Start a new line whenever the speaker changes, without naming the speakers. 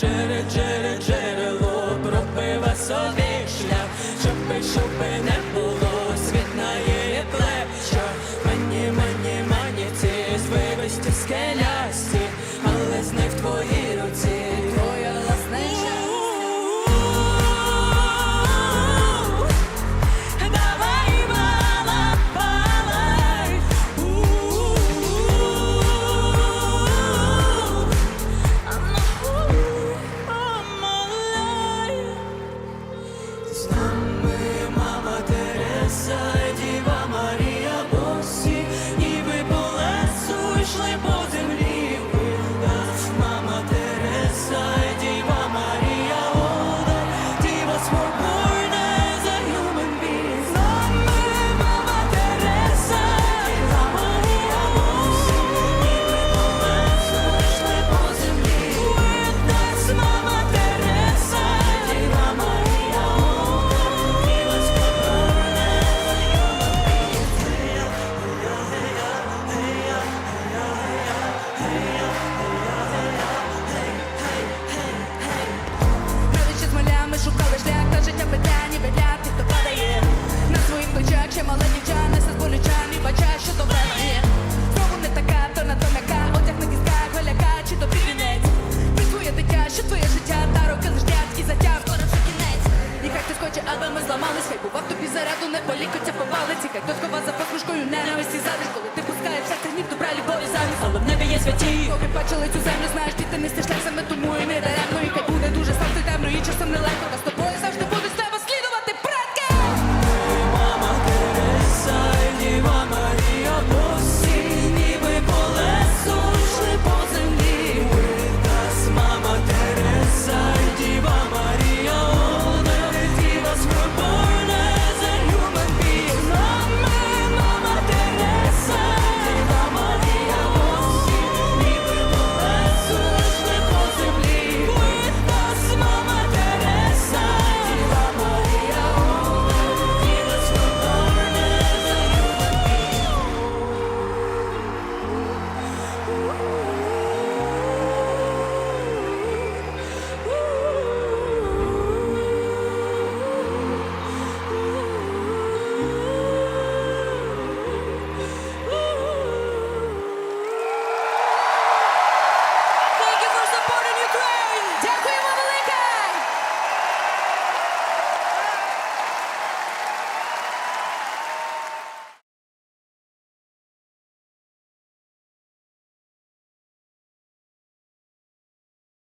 джере, джерело, пробива собі шлях, щоби, щоби не було, світ на її плечах. Мені, мені, мені ці звивисті скелясті,
зламались, хай бував тобі заряду, не полікоться по палиці. Хай хтось хова за покружкою ненависті задиш, коли ти пускаєш все гнів, добра любові замість.
Але в небі є святі.
Поки бачили цю землю, знаєш, ти не стиш саме тому і не даремно